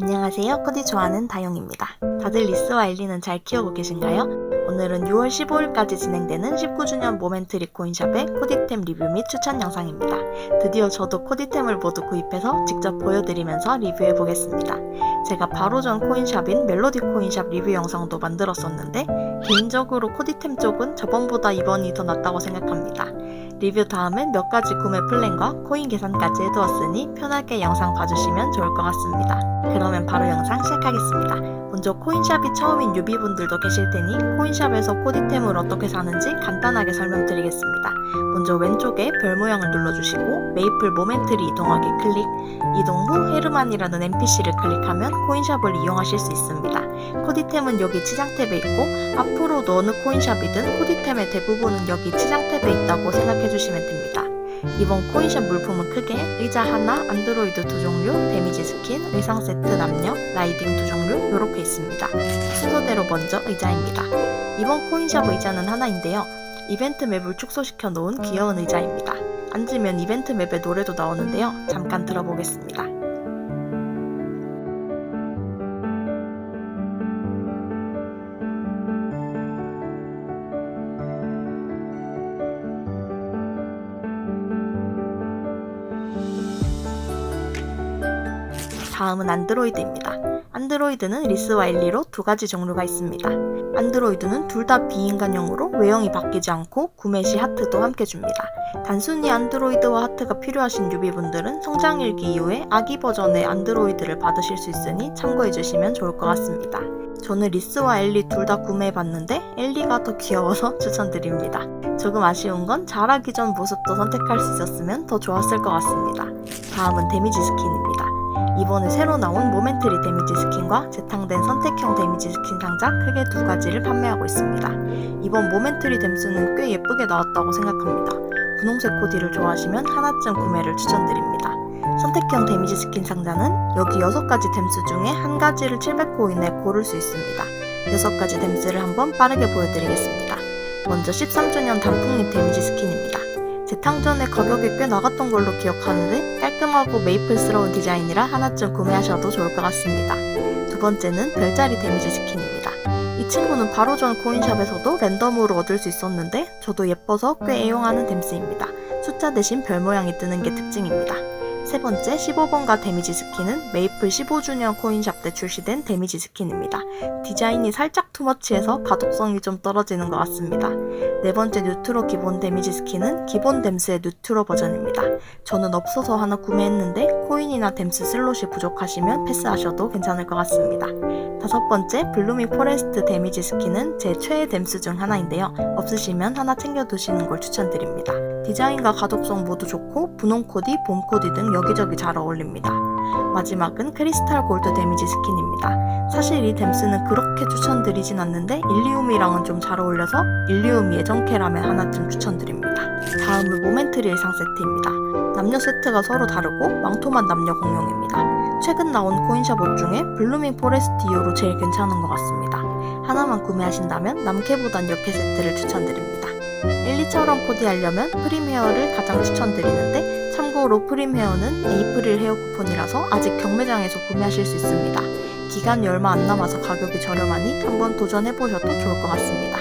안녕하세요. 코디 좋아하는 다용입니다. 다들 리스와 엘리는 잘 키우고 계신가요? 오늘은 6월 15일까지 진행되는 19주년 모멘트 리 코인샵의 코디템 리뷰 및 추천 영상입니다. 드디어 저도 코디템을 모두 구입해서 직접 보여드리면서 리뷰해 보겠습니다. 제가 바로 전 코인샵인 멜로디 코인샵 리뷰 영상도 만들었었는데 개인적으로 코디템 쪽은 저번보다 이번이 더 낫다고 생각합니다. 리뷰 다음엔 몇 가지 구매 플랜과 코인 계산까지 해두었으니 편하게 영상 봐주시면 좋을 것 같습니다. 그러면 바로 시작하겠습니다. 먼저 코인샵이 처음인 유비분들도 계실 테니 코인샵에서 코디템을 어떻게 사는지 간단하게 설명드리겠습니다. 먼저 왼쪽에 별 모양을 눌러주시고 메이플 모멘트리 이동하기 클릭, 이동 후 헤르만이라는 NPC를 클릭하면 코인샵을 이용하실 수 있습니다. 코디템은 여기 치장 탭에 있고 앞으로도 어느 코인샵이든 코디템의 대부분은 여기 치장 탭에 있다고 생각해 주시면 됩니다. 이번 코인샵 물품은 크게 의자 하나, 안드로이드 두 종류, 데미지 스킨, 의상 세트 남녀, 라이딩 두 종류 이렇게 있습니다. 순서대로 먼저 의자입니다. 이번 코인샵 의자는 하나인데요. 이벤트 맵을 축소시켜 놓은 귀여운 의자입니다. 앉으면 이벤트 맵의 노래도 나오는데요. 잠깐 들어보겠습니다. 다음은 안드로이드입니다. 안드로이드는 리스와 엘리로 두 가지 종류가 있습니다. 안드로이드는 둘 다 비인간용으로 외형이 바뀌지 않고 구매 시 하트도 함께 줍니다. 단순히 안드로이드와 하트가 필요하신 유비분들은 성장일기 이후에 아기 버전의 안드로이드를 받으실 수 있으니 참고해 주시면 좋을 것 같습니다. 저는 리스와 엘리 둘 다 구매해봤는데 엘리가 더 귀여워서 추천드립니다. 조금 아쉬운 건 자라기 전 모습도 선택할 수 있었으면 더 좋았을 것 같습니다. 다음은 데미지 스킨입니다. 이번에 새로 나온 모멘트리 데미지 스킨과 재탕된 선택형 데미지 스킨 상자 크게 두 가지를 판매하고 있습니다. 이번 모멘트리 댐스는 꽤 예쁘게 나왔다고 생각합니다. 분홍색 코디를 좋아하시면 하나쯤 구매를 추천드립니다. 선택형 데미지 스킨 상자는 여기 6가지 댐스 중에 한 가지를 700코인에 고를 수 있습니다. 6가지 댐스를 한번 빠르게 보여드리겠습니다. 먼저 13주년 단풍잎 데미지 스킨입니다. 재탕 전에 가격이 꽤 나갔던 걸로 기억하는데 깔끔하고 메이플스러운 디자인이라 하나쯤 구매하셔도 좋을 것 같습니다. 두 번째는 별자리 데미지 스킨입니다. 이 친구는 바로 전 코인샵에서도 랜덤으로 얻을 수 있었는데 저도 예뻐서 꽤 애용하는 댐스입니다. 숫자 대신 별 모양이 뜨는 게 특징입니다. 세 번째 15번가 데미지 스킨은 메이플 15주년 코인샵 때 출시된 데미지 스킨입니다. 디자인이 살짝 투머치해서 가독성이 좀 떨어지는 것 같습니다. 네 번째 뉴트로 기본 데미지 스킨은 기본 댐스의 뉴트로 버전입니다. 저는 없어서 하나 구매했는데 코인이나 댐스 슬롯이 부족하시면 패스하셔도 괜찮을 것 같습니다. 다섯 번째 블루밍 포레스트 데미지 스킨은 제 최애 댐스 중 하나인데요. 없으시면 하나 챙겨두시는 걸 추천드립니다. 디자인과 가독성 모두 좋고 분홍 코디, 봄 코디 등 여기저기 잘 어울립니다. 마지막은 크리스탈 골드 데미지 스킨입니다. 사실 이 댐스는 그렇게 추천드리진 않는데 일리움이랑은 좀 잘 어울려서 일리움 예정캐라면 하나쯤 추천드립니다. 다음은 모멘트리 의상 세트입니다. 남녀 세트가 서로 다르고 망토만 남녀 공용입니다. 최근 나온 코인샵 옷 중에 블루밍 포레스트 이후로 제일 괜찮은 것 같습니다. 하나만 구매하신다면 남캐보단 여캐 세트를 추천드립니다. 엘리처럼 코디하려면 프림헤어를 가장 추천드리는데 참고로 프림헤어는 에이프릴 헤어 쿠폰이라서 아직 경매장에서 구매하실 수 있습니다. 기간이 얼마 안 남아서 가격이 저렴하니 한번 도전해보셔도 좋을 것 같습니다.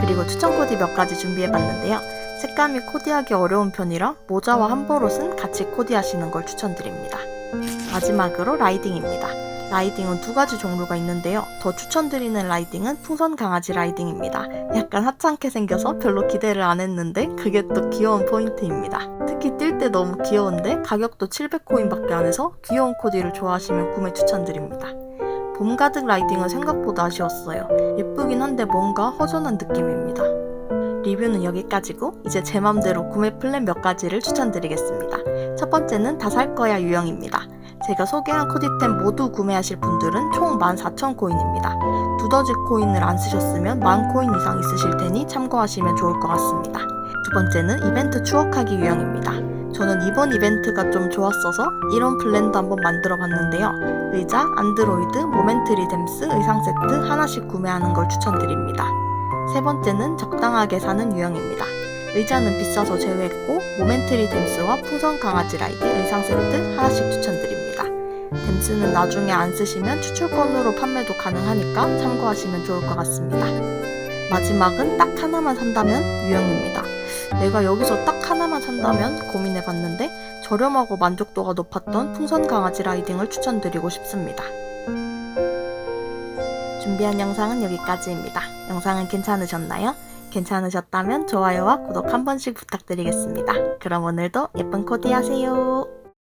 그리고 추천 코디 몇 가지 준비해봤는데요. 색감이 코디하기 어려운 편이라 모자와 한보롯은 같이 코디하시는 걸 추천드립니다. 마지막으로 라이딩입니다. 라이딩은 두 가지 종류가 있는데요. 더 추천드리는 라이딩은 풍선 강아지 라이딩입니다. 약간 하찮게 생겨서 별로 기대를 안 했는데 그게 또 귀여운 포인트입니다. 특히 뛸 때 너무 귀여운데 가격도 700코인밖에 안 해서 귀여운 코디를 좋아하시면 구매 추천드립니다. 봄 가득 라이딩은 생각보다 아쉬웠어요. 예쁘긴 한데 뭔가 허전한 느낌입니다. 리뷰는 여기까지고 이제 제 맘대로 구매 플랜 몇 가지를 추천드리겠습니다. 첫 번째는 다 살 거야 유형입니다. 제가 소개한 코디템 모두 구매하실 분들은 총 14,000코인입니다. 두더지 코인을 안 쓰셨으면 만 코인 이상 있으실 테니 참고하시면 좋을 것 같습니다. 두 번째는 이벤트 추억하기 유형입니다. 저는 이번 이벤트가 좀 좋았어서 이런 플랜도 한번 만들어 봤는데요. 의자, 안드로이드, 모멘트리 댐스, 의상 세트 하나씩 구매하는 걸 추천드립니다. 세 번째는 적당하게 사는 유형입니다. 의자는 비싸서 제외했고 모멘트리 댐스와 풍선 강아지 라이드 의상 세트 하나씩 추천드립니다. 댐스는 나중에 안 쓰시면 추출권으로 판매도 가능하니까 참고하시면 좋을 것 같습니다. 마지막은 딱 하나만 산다면 유형입니다. 내가 여기서 딱 하나만 산다면 고민해 봤는데 저렴하고 만족도가 높았던 풍선 강아지 라이딩을 추천드리고 싶습니다. 준비한 영상은 여기까지입니다. 영상은 괜찮으셨나요? 괜찮으셨다면 좋아요와 구독 한 번씩 부탁드리겠습니다. 그럼 오늘도 예쁜 코디 하세요.